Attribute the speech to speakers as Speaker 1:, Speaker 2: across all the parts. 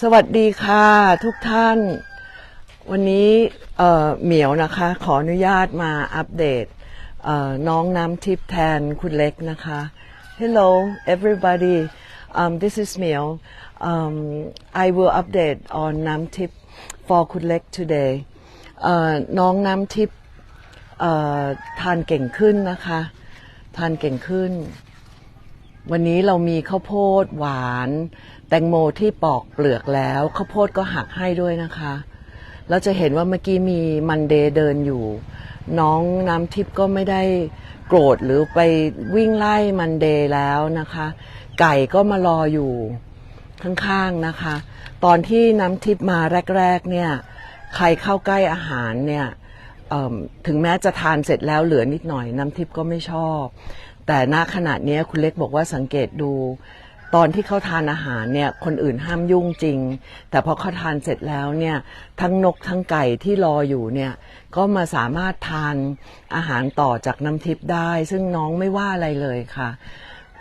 Speaker 1: สวัสดีค่ะทุกท่าน วันนี้เหมียวนะคะ ขออนุญาตมาอัปเดตน้องน้ำทิพย์แทนคุณเล็กนะคะ Hello everybody um, this is Meow um, I will update on น้ำทิพ for คุณเล็ก today น้องน้ำทิพย์ทานเก่งขึ้นนะคะ ทานเก่งขึ้น วันนี้เรามีข้าวโพดหวาน แตงโมที่ปอกเปลือกแล้วข้าวโพดก็หักให้ด้วยนะคะแล้วจะเห็นว่าเมื่อกี้มีมันเดย์เดินอยู่ น้องน้ำทิพย์ก็ไม่ได้โกรธหรือไปวิ่งไล่มันเดย์แล้วนะคะ ไก่ก็มารออยู่ข้างๆนะคะ ตอนที่น้ำทิพย์มาแรกๆเนี่ยใครเข้าใกล้อาหารเนี่ยถึงแม้จะทานเสร็จแล้วเหลือนิดหน่อยน้ำทิพย์ก็ไม่ชอบ แต่ณขณะนี้คุณเล็กบอกว่าสังเกตดู ตอนที่เขาทานอาหารเนี่ยคนอื่นห้ามยุ่งจริง แต่พอเขาทานเสร็จแล้วเนี่ยทั้งนกทั้งไก่ที่รออยู่เนี่ยก็มาสามารถทานอาหารต่อจากน้ำทิพย์ได้ ซึ่งน้องไม่ว่าอะไรเลยค่ะ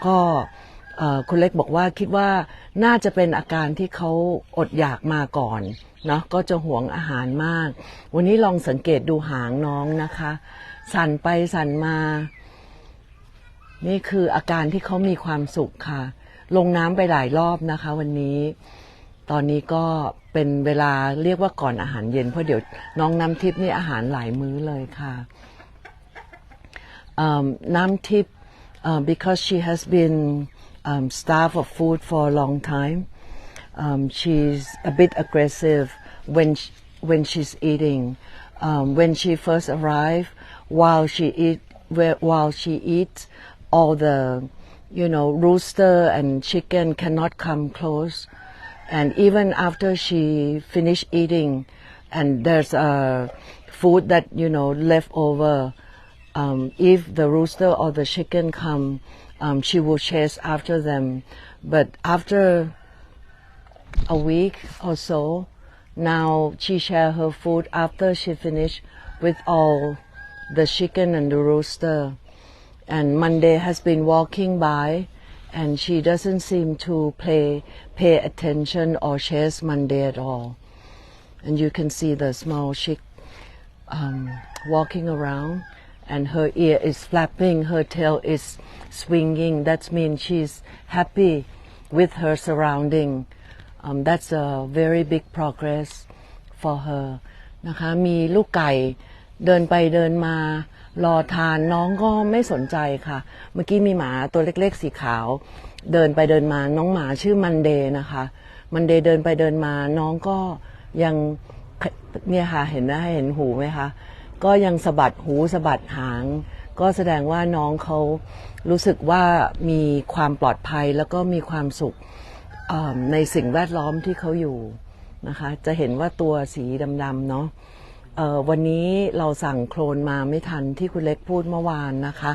Speaker 1: ก็คุณเล็กบอกว่าคิดว่าน่าจะเป็นอาการที่เขาอดอยากมาก่อนเนาะก็จะหวงอาหารมาก วันนี้ลองสังเกตดูหางน้องนะคะ สั่นไปสั่นมา นี่คืออาการที่เขามีความสุขค่ะ ลงน้ำไปหลายรอบนะคะ วันนี้ ตอนนี้ก็เป็นเวลาเรียกว่าก่อนอาหารเย็น เพราะเดี๋ยวน้องน้ำทิพย์นี่อาหารหลายมื้อเลยค่ะ um, Namtip, uh, because she has been um, starved of food for a long time, um, she's a bit aggressive when sh when she's eating. Um, when she first arrived, while she eat while she eats, all the you know rooster and chicken cannot come close, and even after she finish eating, and there's a food that you know left over um, if the rooster or the chicken come, um, she will chase after them. But after a week or so, now she share her food after she finish with all the chicken and the rooster And Monday has been walking by, and she doesn't seem to pay pay attention or chase Monday at all. And you can see the small chick um, walking around and her ear is flapping, her tail is swinging. That means she's happy with her surrounding. Um, that's a very big progress for her นะคะ มีลูกไก่เดินไปเดินมา รอทานน้องก็ไม่สนใจค่ะ เมื่อกี้มีหมาตัวเล็ก ๆ สีขาว เดินไปเดินมาน้องหมาชื่อมันเดย์นะคะ มันเดย์เดินไปเดินมาน้องก็ยังเนี่ยค่ะเห็นนะเห็นหูไหมคะก็ยังสะบัดหูสะบัดหาง ก็แสดงว่าน้องเขารู้สึกว่ามีความปลอดภัยแล้วก็มีความสุขในสิ่งแวดล้อมที่เขาอยู่นะคะ จะเห็นว่าตัวสีดำๆเนาะ วันนี้เราสั่งโครนมาไม่ทันที่คุณเล็กพูดเมื่อวานนะคะ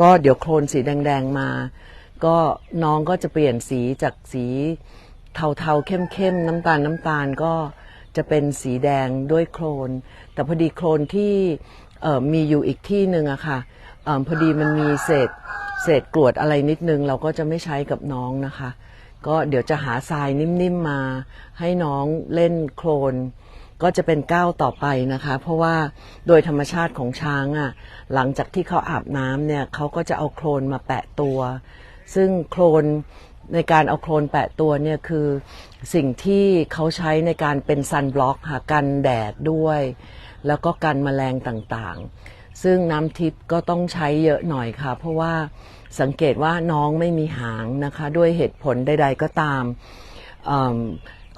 Speaker 1: ก็เดี๋ยวโครนสีแดง ๆมา ก็น้องก็จะเปลี่ยนสีจากสีเทาๆเข้มๆน้ำตาลน้ำตาลก็จะเป็นสีแดงด้วยโครน แต่พอดีโครนที่มีอยู่อีกที่หนึ่งอะค่ะอพอดีมันมีเศษเศษกรวดอะไรนิดนึง เราก็จะไม่ใช้กับน้องนะคะ ก็เดี๋ยวจะหาทรายนิ่มๆมา ให้น้องเล่นโครน ก็จะเป็นก้าวต่อไปนะคะ เพราะว่าโดยธรรมชาติของช้างอะ่ะหลังจากที่เขาอาบน้ำเนี่ยเขาก็จะเอาโครนมาแปะตัว ซึ่งโครนในการเอาโครนแปะตัวเนี่ยคือสิ่งที่เขาใช้ในการเป็นซันบล็อกค่ะกันแดดด้วย แล้วก็กันแมลงต่างๆ ซึ่งน้ำทิพย์ก็ต้องใช้เยอะหน่อยค่ะ เพราะว่าสังเกตว่าน้องไม่มีหางนะคะ ด้วยเหตุผลใด ๆก็ตาม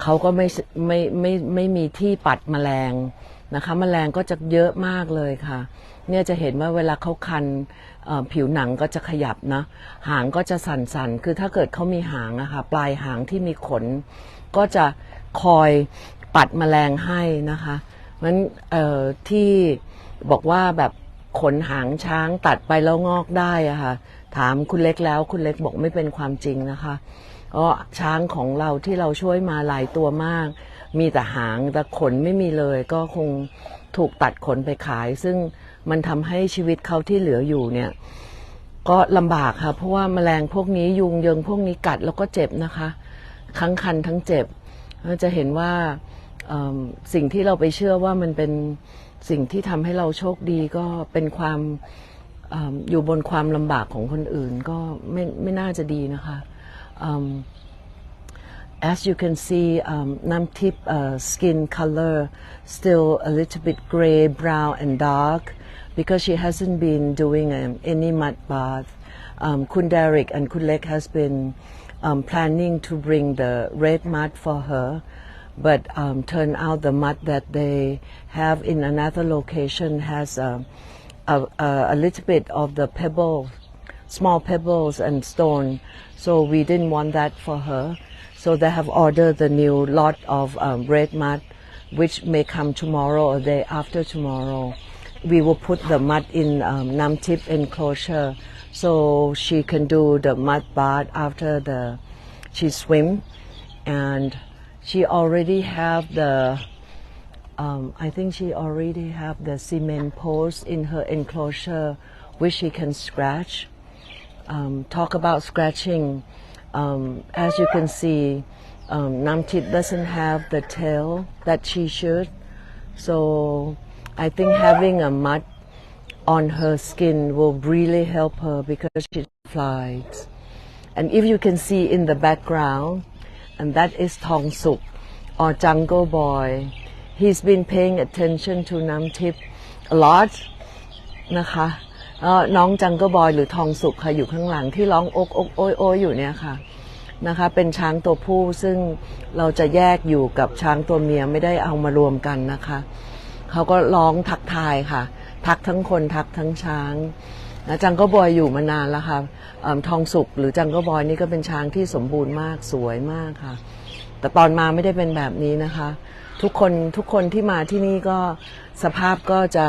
Speaker 1: เขาก็ไม่ไม่ไม่ไม่มีที่ปัดแมลงนะคะแมลงก็จะเยอะมากเลยค่ะเนี่ยจะเห็นว่าเวลาเขาคันผิวหนังก็จะขยับนะ หางก็จะสั่นๆ คือถ้าเกิดเขามีหางอะค่ะปลายหางที่มีขน ก็จะคอยปัดแมลงให้นะคะมันเอ่อที่บอกว่าแบบขนหางช้างตัดไปแล้วงอกได้อะค่ะถามคุณเล็กแล้วคุณเล็กบอกไม่เป็นความจริงนะคะ ก็ช้างของเราที่เราช่วยมาหลายตัวมาก มีแต่หางแต่ขนไม่มีเลย ก็คงถูกตัดขนไปขาย ซึ่งมันทำให้ชีวิตเขาที่เหลืออยู่เนี่ยก็ลำบากค่ะ เพราะว่าแมลงพวกนี้ยุงเยิงพวกนี้กัดแล้วก็เจ็บนะคะ ทั้งคันทั้งเจ็บจะเห็นว่าสิ่งที่เราไปเชื่อว่ามันเป็นสิ่งที่ทำให้เราโชคดีก็เป็นความอมอยู่บนความลำบากของคนอื่นก็ไม่ไม่น่าจะดีนะคะ Um, as you can see, um, Namtip uh, skin color still a little bit gray, brown, and dark because she hasn't been doing um, any mud bath. Um, Kun Derek and Kunlek has been um, planning to bring the red mud for her, but um, turned out the mud that they have in another location has uh, a, a, a little bit of the pebbles, small pebbles and stone so we didn't want that for her. So they have ordered the new lot of um, red mud, which may come tomorrow or day after tomorrow. We will put the mud in um, Namtip enclosure so she can do the mud bath after the she swim, and she already have the um, I think she already have the cement post in her enclosure which she can scratch Um, talk about scratching. Um, as you can see, um, Namtit doesn't have the tail that she should. So I think having a mud on her skin will really help her because she flies. And if you can see in the background, and that is Tong Suk or Jungle Boy, he's been paying attention to Namtip a lot นะคะเอ่อ น้องจังเกอร์บอยหรือทองสุกค่ะอยู่ข้างหลังที่ร้องอกอกโอยโอยอยู่เนี่ยค่ะนะคะเป็นช้างตัวผู้ซึ่งเราจะแยกอยู่กับช้างตัวเมียไม่ได้เอามารวมกันนะคะเขาก็ร้องทักทายค่ะ ทักทั้งคนทักทั้งช้างนะจังก็บอยอยู่มานานแล้วค่ะอทองสุกหรือจังก็บอยนี่ก็เป็นช้างที่สมบูรณ์มากสวยมากค่ะ แต่ตอนมาไม่ได้เป็นแบบนี้นะคะ ทุกคนทุกคนที่มาที่นี่ก็สภาพก็จะ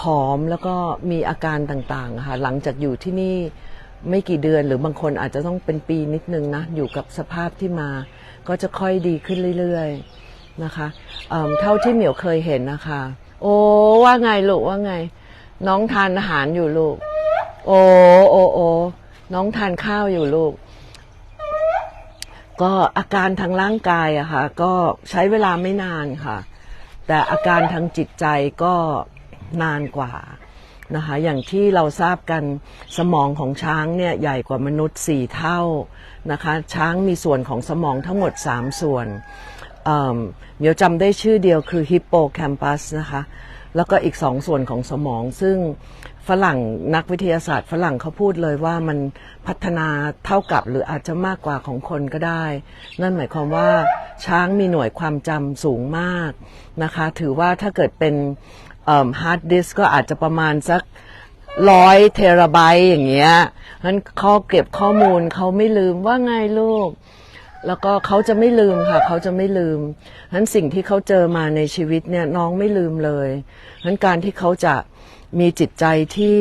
Speaker 1: ผอมแล้วก็มีอาการต่างๆค่ะหลังจากอยู่ที่นี่ไม่กี่เดือนหรือบางคนอาจจะต้องเป็นปีนิดนึงนะ อยู่กับสภาพที่มา ก็จะค่อยดีขึ้นเรื่อยๆนะคะเเท่าที่เหมียวเคยเห็นนะคะ โอ้ว่าไงลูกว่าไง น้องทานอาหารอยู่ลูก โอ้โอ้โอ้น้องทานข้าวอยู่ลูก ก็อาการทางร่างกายอะค่ะ ก็ใช้เวลาไม่นานค่ะ แต่อาการทางจิตใจก็ นานกว่านะคะอย่างที่เราทราบกันสมองของช้างเนี่ยใหญ่กว่ามนุษย์สี่เท่านะคะช้างมีส่วนของสมองทั้งหมด 3 ส่วนเเดี๋ยวจำได้ชื่อเดียวคือฮิปโปแคมปัสนะคะแล้วก็อีกสองส่วนของสมอง ซึ่งฝรั่งนักวิทยาศาสตร์ฝรั่งเขาพูดเลยว่ามันพัฒนาเท่ากับหรืออาจจะมากกว่าของคนก็ได้ นั่นหมายความว่าช้างมีหน่วยความจำสูงมากนะคะ ถือว่าถ้าเกิดเป็น ฮาร์ดดิสก็อาจจะประมาณสักร้อยเทราไบต์อย่างเงี้ยนั้นเขาเก็บข้อมูลเขาไม่ลืมว่าไงลูก แล้วก็เขาจะไม่ลืมค่ะ เขาจะไม่ลืมฉะนั้นสิ่งที่เขาเจอมาในชีวิตเนี่ยน้องไม่ลืมเลยฉะนั้นการที่เขาจะมีจิตใจที่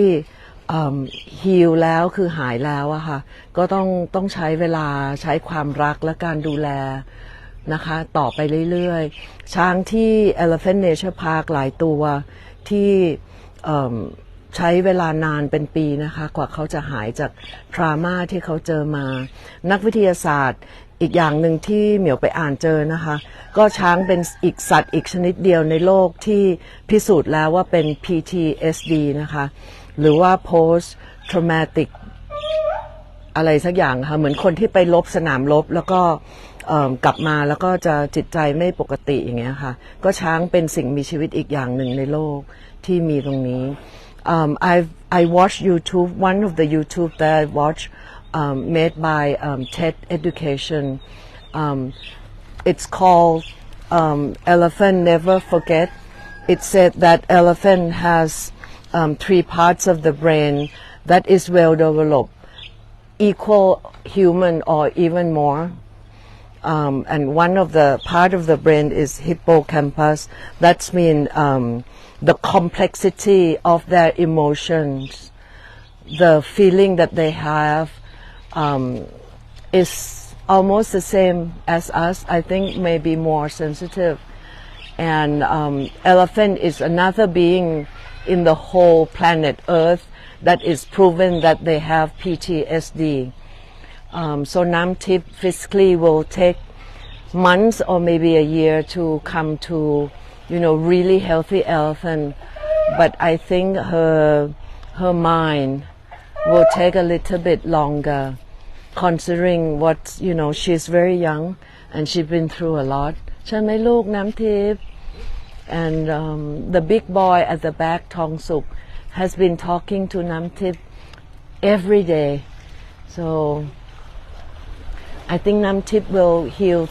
Speaker 1: ฮีลแล้วคือหายแล้วอะค่ะ ก็ต้องต้องใช้เวลาใช้ความรักและการดูแล นะคะ ต่อไปเรื่อยๆ ช้างที่ Elephant Nature Park หลายตัวที่ใช้เวลานานเป็นปีนะคะ กว่าเขาจะหายจากทรามาที่เขาเจอมา นักวิทยาศาสตร์อีกอย่างหนึ่งที่เหมียวไปอ่านเจอนะคะ ก็ช้างเป็นอีกสัตว์อีกชนิดเดียวในโลกที่พิสูจน์แล้วว่าเป็น PTSD นะคะ หรือว่า post traumatic อะไรสักอย่างค่ะ เหมือนคนที่ไปลบสนามลบแล้วก็ กลับมาแล้วก็จะจิตใจไม่ปกติอย่างเงี้ยค่ะ ก็ช้างเป็นสิ่งมีชีวิตอีกอย่างหนึ่งในโลกที่มีตรงนี้ um, I I watch YouTube. One of the YouTube that I watch um, made by um, TED Education. Um, it's called um, Elephant Never Forget. It said that elephant has um, three parts of the brain that is well developed, equal human or even more. Um, and one of the part of the brain is hippocampus. That's mean um, the complexity of their emotions, the feeling that they have um, is almost the same as us. I think maybe more sensitive. And um, elephant is another being in the whole planet Earth that is proven that they have PTSD. Um, so Namtip physically will take months or maybe a year to come to you know really healthy elephant but I think her her mind will take a little bit longer considering what you know she's very young and she's been through a lot ใช่ไหมลูกน้ำทิพย์ and um, the big boy at the back Tong Suk has been talking to Nam Tip every day so I think Nam Tip will heal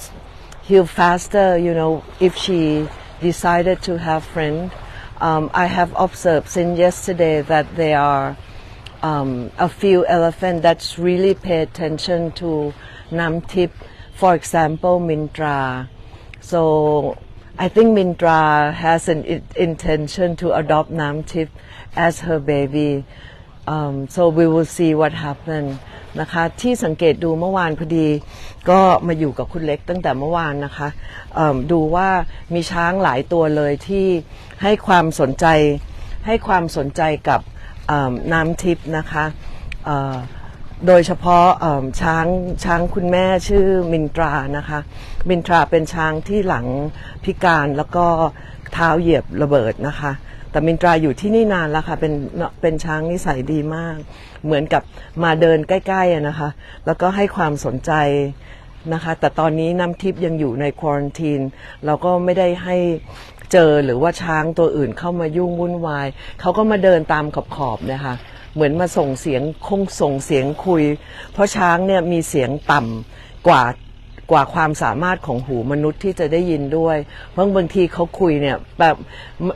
Speaker 1: heal faster you know if she decided to have friend. Um, I have observed since yesterday that there are um, a few elephants that's really pay attention to Nam Tip for example Mintra. So I think Mintra has an intention to adopt Nam Tip as her baby. Um, so we will see what happen นะคะที่สังเกตดูเมื่อวานพอดี ก็มาอยู่กับคุณเล็กตั้งแต่เมื่อวานนะคะดูว่ามีช้างหลายตัวเลยที่ให้ความสนใจให้ความสนใจกับน้ำทิพย์นะคะโดยเฉพาะช้างช้างคุณแม่ชื่อมินตรานะคะมินตราเป็นช้างที่หลังพิการแล้วก็เท้าเหยียบระเบิดนะคะ แต่มินตราอยู่ที่นี่นานแล้วค่ะเป็นเป็นช้างนิสัยดีมาก เหมือนกับมาเดินใกล้ๆนะคะ แล้วก็ให้ความสนใจนะคะ แต่ตอนนี้น้ำทิพย์ยังอยู่ในควอนตีนเราก็ไม่ได้ให้เจอหรือว่าช้างตัวอื่นเข้ามายุ่งวุ่นวาย เขาก็มาเดินตามขอบๆเนะคะเหมือนมาส่งเสียงคงส่งเสียงคุย เพราะช้างเนี่ยมีเสียงต่ำกว่า กว่าความสามารถของหูมนุษย์ที่จะได้ยินด้วย เพราะบางทีเขาคุยเนี่ยแบบ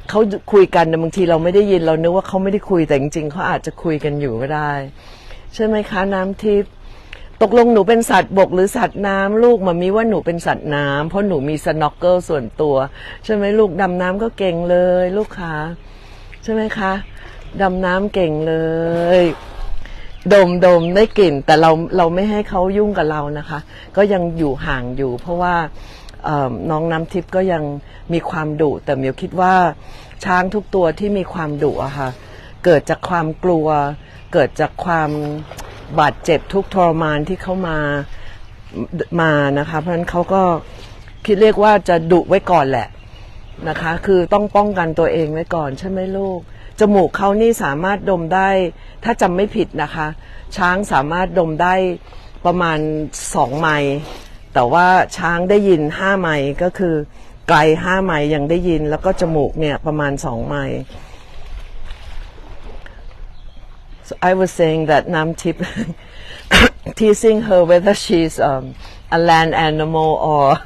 Speaker 1: เขาคุยกันแต่บางทีเราไม่ได้ยินเรานึกว่าเขาไม่ได้คุยแต่จริงๆเขาอาจจะคุยกันอยู่ก็ได้ ใช่ไหมคะน้ำทิพย์ตกลงหนูเป็นสัตว์บกหรือสัตว์น้ำลูกมามีว่าหนูเป็นสัตว์น้ำเพราะหนูมีสน็อกเกิลส่วนตัว ใช่ไหมลูกดำน้ำก็เก่งเลย ลูกค้าใช่ไหมคะดำน้ำเก่งเลย ดมดมได้กลิ่น แต่เราเราไม่ให้เขายุ่งกับเรานะคะ ก็ยังอยู่ห่างอยู่ เพราะว่าน้องน้ำทิพย์ก็ยังมีความดุแต่เมียวคิดว่าช้างทุกตัวที่มีความดุอะค่ะ เกิดจากความกลัว เกิดจากความบาดเจ็บทุกทรมานที่เขามามานะคะ เพราะฉะนั้นเขาก็คิดเรียกว่าจะดุไว้ก่อนแหละนะคะ คือต้องป้องกันตัวเองไว้ก่อนใช่ไหมลูก จมูกเขานี่สามารถดมได้ ถ้าจำไม่ผิดนะคะ ช้างสามารถดมได้ประมาณสองไมล์แต่ว่าช้างได้ยินห้าไมล์ก็คือไกลห้าไมล์ยังได้ยิน แล้วก็จมูกเนี่ยประมาณสองไมล์ So I was saying that Nam Tip teasing her whether she's um, a land animal or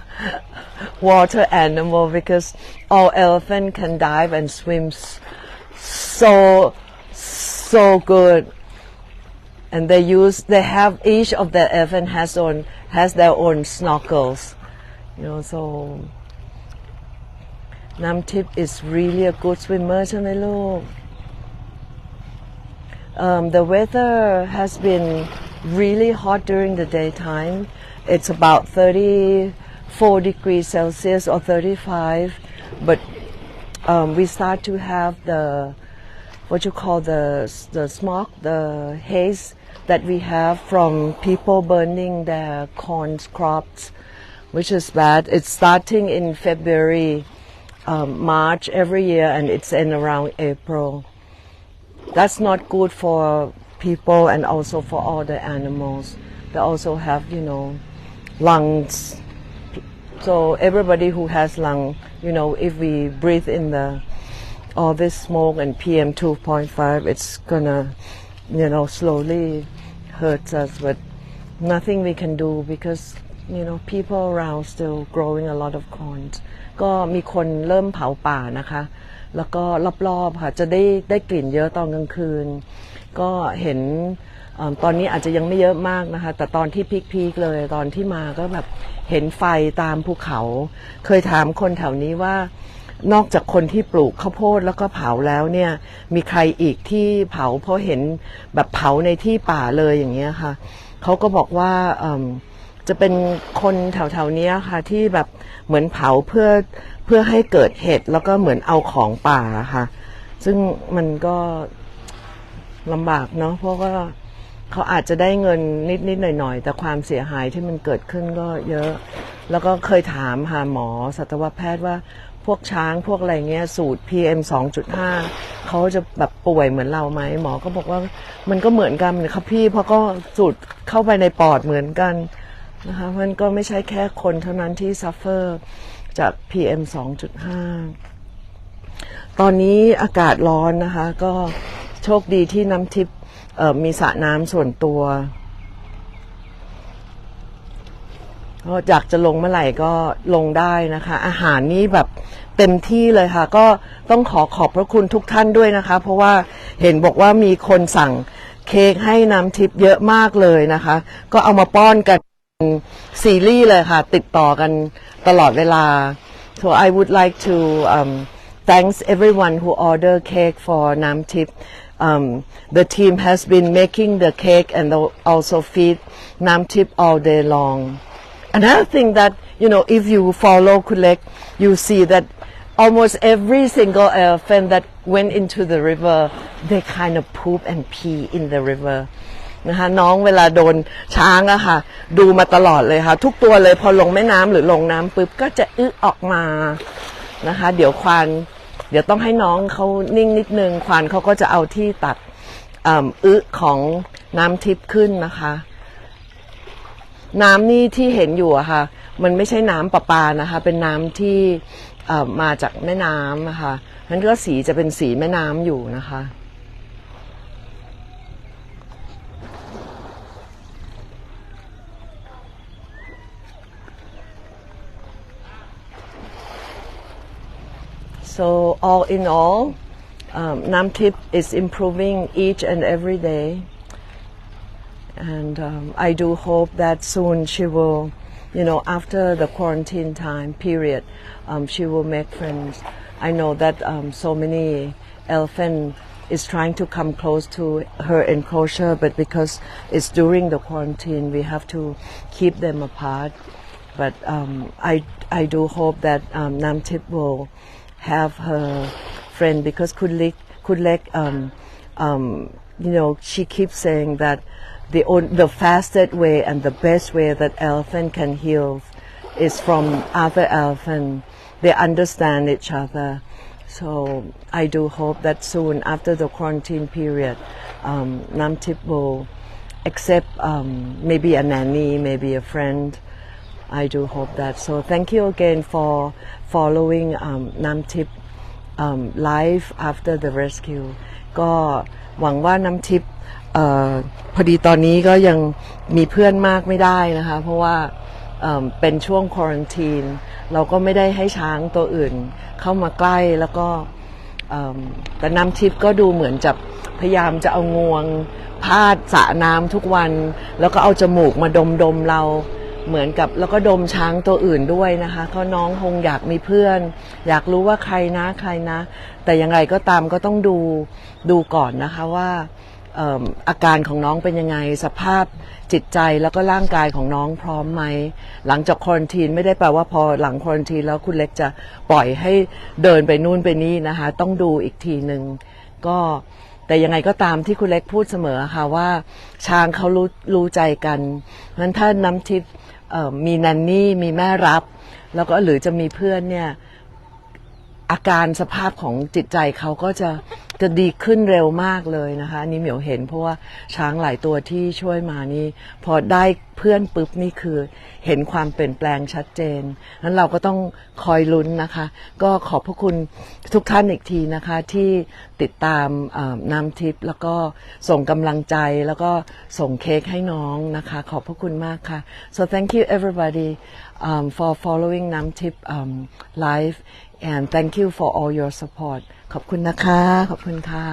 Speaker 1: water animal because all elephant can dive and swim s- so so good and they use they have each of the elephant has own has their own snorkels you know so Nam Tip is really a good swimmer ใช่ไหมลูก um, the weather has been really hot during the daytime. It's about 34 degrees Celsius or 35, but um, we start to have the what you call the the smoke, the haze that we have from people burning their corn crops, which is bad. It's starting in February, um, March every year, and it's in around April that's not good for people and also for all the animals. They also have, you know, lungs. So everybody who has lung, you know, if we breathe in the all this smoke and PM 2.5, it's gonna, you know, slowly hurts us. But nothing we can do because, you know, people around still growing a lot of corn. ก็มีคนเริ่มเผาป่านะคะ แล้วก็รอบๆค่ะจะได้ได้กลิ่นเยอะตอนกลางคืน ก็เห็นตอนนี้อาจจะยังไม่เยอะมากนะคะ แต่ตอนที่พีคๆเลยตอนที่มาก็แบบ เห็นไฟตามภูเขา เคยถามคนแถวนี้ว่านอกจากคนที่ปลูกข้าวโพดแล้วก็เผาแล้วเนี่ย มีใครอีกที่เผาเพราะเห็นแบบเผาในที่ป่าเลยอย่างเงี้ยค่ะเขาก็บอกว่าจะเป็นคนแถวๆนี้ค่ะ ที่แบบเหมือนเผาเพื่อเพื่อให้เกิดเห็ดแล้วก็เหมือนเอาของป่าค่ะ ซึ่งมันก็ลำบากเนาะเพราะว่า เขาอาจจะได้เงินนิด ๆ หน่อย ๆ แต่ความเสียหายที่มันเกิดขึ้นก็เยอะ แล้วก็เคยถามหาหมอสัตวแพทย์ว่าพวกช้างพวกอะไรเงี้ยสูตร PM 2.5เขาจะแบบป่วยเหมือนเราไหมหมอก็บอกว่ามันก็เหมือนกันครับพี่เพราะก็สูตรเข้าไปในปอดเหมือนกันนะคะมันก็ไม่ใช่แค่คนเท่านั้นที่ซัฟเฟอร์จาก PM 2.5 ตอนนี้อากาศร้อนนะคะ ก็โชคดีที่น้ำทิพย์ มีสระน้ำส่วนตัวก็อยากจะลงเมื่อไหร่ก็ลงได้นะคะ อาหารนี่แบบเต็มที่เลยค่ะ ก็ต้องขอขอบพระคุณทุกท่านด้วยนะคะ เพราะว่าเห็นบอกว่ามีคนสั่งเค้กให้น้ำทิพย์เยอะมากเลยนะคะ ก็เอามาป้อนกันซีรีส์เลยค่ะ ติดต่อกันตลอดเวลา so I would like to um, thanks everyone who order cake for Nam Tip um, the team has been making the cake and they'll also feed Nam Tip all day long another thing that you know if you follow Kulek you see that almost every single elephant that went into the river they kind of poop and pee in the river นะคะน้องเวลาโดนช้างอะค่ะ ดูมาตลอดเลยค่ะ ทุกตัวเลยพอลงแม่น้ำหรือลงน้ำปุ๊บก็จะอึออกมานะคะ เดี๋ยวควาน เดี๋ยวต้องให้น้องเขานิ่งนิดนึง ควานเขาก็จะเอาที่ตัดอึของน้ำทิพย์ขึ้นนะคะ น้ำนี่ที่เห็นอยู่อะค่ะ มันไม่ใช่น้ำประปานะคะ เป็นน้ำที่มาจากแม่น้ำนะคะนั้นก็สีจะเป็นสีแม่น้ำอยู่นะคะ So all in all, um, Namtip is improving each and every day. And um, I do hope that soon she will, you know, after the quarantine time period, um, she will make friends. I know that um, so many elephant is trying to come close to her enclosure, but because it's during the quarantine, we have to keep them apart. But um, I, I do hope that um, Namtip will have her friend because Kudlik, Kudlek, um, um, you know, she keeps saying that the on- the fastest way and the best way that elephant can heal is from other elephant. They understand each other. So I do hope that soon after the quarantine period, um, Namtip will accept um, maybe a nanny, maybe a friend. I do hope that. So thank you again for following um, Namtip um, live after the rescue ก็หวังว่าน้ำทิพย์พอดีตอนนี้ก็ยังมีเพื่อนมากไม่ได้นะคะ เพราะว่าเป็นช่วงควอนตีนเราก็ไม่ได้ให้ช้างตัวอื่นเข้ามาใกล้แล้วก็แต่น้ำทิพย์ก็ดูเหมือนจะพยายามจะเอางวง พาดสระน้ำทุกวัน แล้วก็เอาจมูกมาดมๆเรา เหมือนกับแล้วก็ดมช้างตัวอื่นด้วยนะคะเขาน้องคงอยากมีเพื่อน อยากรู้ว่าใครนะใครนะ แต่ยังไงก็ตามก็ต้องดูดูก่อนนะคะว่าเอิ่มอาการของน้องเป็นยังไงสภาพจิตใจแล้วก็ร่างกายของน้องพร้อมไหม หลังจากควอนตีนไม่ได้แปลว่าพอหลังควอนตีนแล้วคุณเล็กจะปล่อยให้เดินไปนู่นไปนี่นะคะ ต้องดูอีกทีหนึ่งก็แต่ยังไงก็ตามที่คุณเล็กพูดเสมอค่ะว่าช้างเขารู้รู้ใจกันนั้นถ้าน้ำทิพย์ มีนันนี่มีแม่รับ แล้วก็หรือจะมีเพื่อนเนี่ย อาการสภาพของจิตใจเขาก็จะจะดีขึ้นเร็วมากเลยนะคะอันนี้เหมียวเห็นเพราะว่าช้างหลายตัวที่ช่วยมานี่ พอได้เพื่อนปุ๊บนี่คือเห็นความเปลี่ยนแปลงชัดเจนนั้นเราก็ต้องคอยลุ้นนะคะ ก็ขอบพระคุณทุกท่านอีกทีนะคะที่ติดตามน้ำทิพย์แล้วก็ส่งกำลังใจแล้วก็ส่งเค้กให้น้องนะคะ ขอบพระคุณมากค่ะ so thank you everybody um, for following น้ำทิพย์ um, live and thank you for all your support ขอบคุณนะคะ ขอบคุณค่ะ